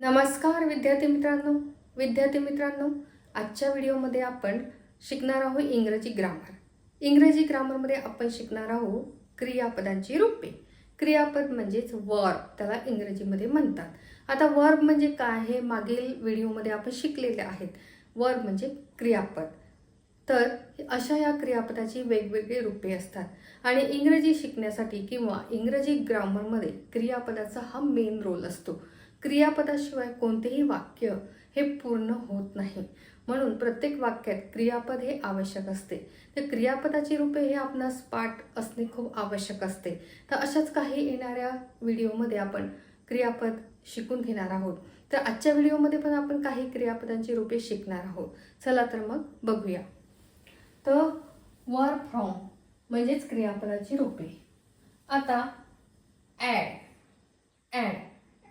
नमस्कार विद्यार्थी मित्रांनो. विद्यार्थी मित्रांनो आजच्या व्हिडिओमध्ये आपण शिकणार आहोत इंग्रजी ग्रामर इंग्रजी ग्रामरमध्ये आपण शिकणार आहोत क्रियापदांची रूपे. क्रियापद म्हणजेच वर्ब त्याला इंग्रजीमध्ये म्हणतात. आता वर्ब म्हणजे काय हे मागील व्हिडिओमध्ये आपण शिकलेले आहेत. वर्ब म्हणजे क्रियापद. तर अशा या क्रियापदाची वेगवेगळी रूपे असतात. आणि इंग्रजी शिकण्यासाठी किंवा इंग्रजी ग्रामरमध्ये क्रियापदाचा हा मेन रोल असतो. क्रियापदाशिवाय कोणतेही वाक्य हे पूर्ण होत नाही. म्हणून प्रत्येक वाक्यात क्रियापद हे आवश्यक असते. तर क्रियापदाची रूपे हे आपणास पाठ असणे खूप आवश्यक असते. तर अशाच काही येणाऱ्या व्हिडिओमध्ये आपण क्रियापद शिकून घेणार आहोत. तर आजच्या व्हिडिओमध्ये पण आपण काही क्रियापदांची रूपे शिकणार आहोत. चला तर मग बघूया. तर वर फ्रॉम म्हणजेच क्रियापदाची रूपे. आता ॲड ॲड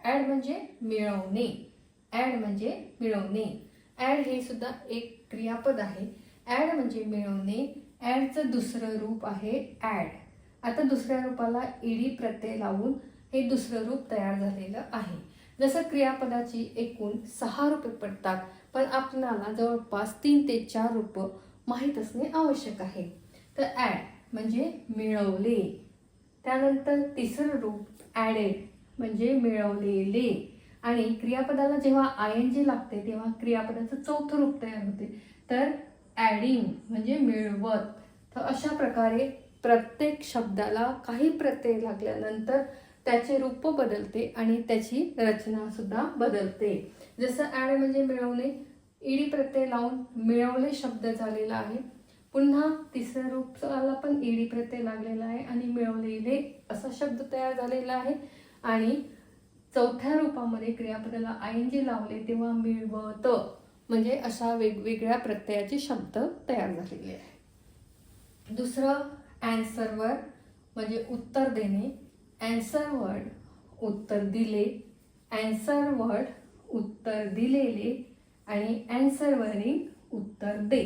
ॲड म्हणजे मिळवणे. ॲड म्हणजे मिळवणे. ॲड हे सुद्धा एक क्रियापद आहे. ॲड म्हणजे मिळवणे. ॲडचं दुसरं रूप आहे ॲड आता दुसऱ्या रूपाला ईडी प्रत्यय लावून हे दुसरं रूप तयार झालेलं आहे. जसं क्रियापदाची एकूण सहा रूपे पडतात पण आपणाला जवळपास तीन ते चार रूप माहीत असणे आवश्यक आहे. तर ॲड म्हणजे मिळवले. त्यानंतर तिसरं रूप ॲडेड म्हणजे मिळवलेले. आणि क्रियापदाला जेव्हा आय एन जी लागते तेव्हा क्रियापदाचं चौथं रूप तयार होते. तर ॲडिंग म्हणजे मिळवत. तर अशा प्रकारे प्रत्येक शब्दाला काही प्रत्यय लागल्यानंतर त्याचे रूप बदलते आणि त्याची रचनासुद्धा बदलते. जसं ॲड म्हणजे मिळवणे. ईडी प्रत्यय लावून मिळवले शब्द झालेला आहे. पुन्हा तिसऱ्या रूपाला पण ईडी प्रत्यय लागलेला आहे आणि मिळवलेले असा शब्द तयार झालेला आहे. आणि चौथ्या रूपामध्ये क्रियापदाला आय एन जी लावले तेव्हा मिळवत. म्हणजे अशा वेगवेगळ्या प्रत्ययाचे शब्द तयार झालेले आहे दुसरं अँसर वर्ड म्हणजे उत्तर देणे. अँसर वर्ड उत्तर दिले. अँसर वर्ड उत्तर दिलेले. आणि अँसर वरिंग उत्तर दे.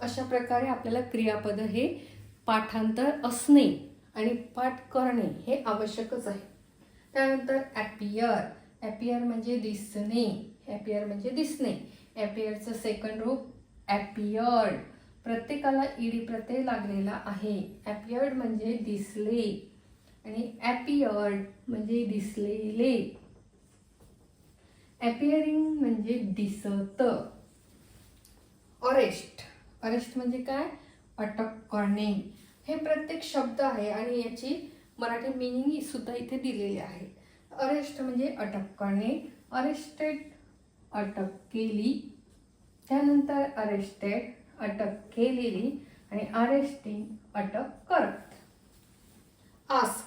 अशा प्रकारे आपल्याला क्रियापद हे पाठांतर असणे आणि पाठ करणे हे आवश्यकच आहे. त्यानंतर ॲपियर ॲपियर म्हणजे दिसणे. ॲपियर म्हणजे दिसणे. ॲपियरचं सेकंड रूप ॲपियर्ड प्रत्येकाला ईडी प्रत्यय लागलेला आहे. ॲपियर्ड म्हणजे दिसले. आणि ॲपियर्ड म्हणजे दिसलेले. ॲपियरिंग म्हणजे दिसत. अरेस्ट अरेस्ट म्हणजे काय? अटक करणे. हे प्रत्येक शब्द आहे आणि याची मराठी मिनिंग सुद्धा इथे दिलेली आहे. अरेस्ट म्हणजे अटक करणे. अरेस्टेड अटक केली. त्यानंतर अरेस्टेड अटक केलेली. आणि अरेस्टिंग अटक करत. आस्क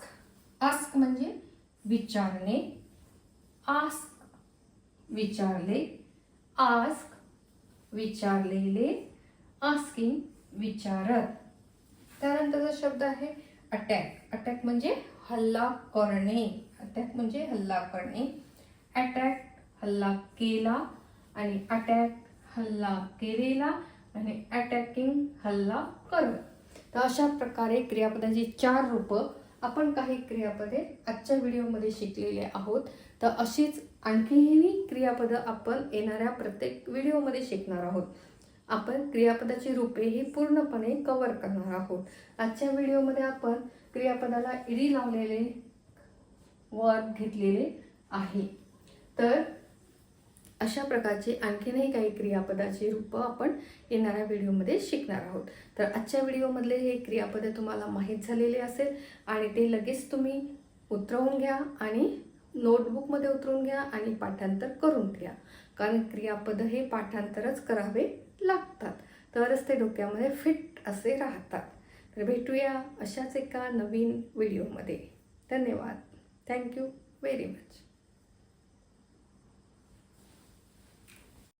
आस्क म्हणजे विचारणे. आस्क विचारले. आस्क विचारलेले. आस्किंग विचारत. त्यानंतरचा शब्द आहे अटॅक. अटॅक म्हणजे हल्ला करणे. अटॅक म्हणजे हल्ला करणे. अटॅक हल्ला केला आणि अटॅक हल्ला केलेला आणि अटॅकिंग हल्ला करणं. तर अशा प्रकारे क्रियापदाची चार रूपं आपण काही क्रियापदे आजच्या व्हिडिओमध्ये शिकलेले आहोत. तर अशीच आणखीही क्रियापदं आपण येणाऱ्या प्रत्येक व्हिडिओमध्ये शिकणार आहोत. आपण क्रियापदाची रूपे ही पूर्णपणे कव्हर करणार आहोत. आजच्या व्हिडिओमध्ये आपण क्रियापदाला इडी लावलेले वर्ब घेतलेले आहे. तर अशा प्रकारचे आणखीनही काही क्रियापदाची रूपं आपण येणाऱ्या व्हिडिओमध्ये शिकणार आहोत. तर आजच्या व्हिडिओमधले हे क्रियापदे तुम्हाला माहीत झालेले असेल आणि ते लगेच तुम्ही उतरवून घ्या आणि नोटबुकमध्ये उतरून घ्या आणि पाठांतर करून घ्या कारण क्रियापद हे पाठांतरच करावे लागतात. तरच ते डोक्यामध्ये फिट असे राहतात. तर भेटूया अशाच एका नवीन व्हिडिओमध्ये. धन्यवाद. Thank you very much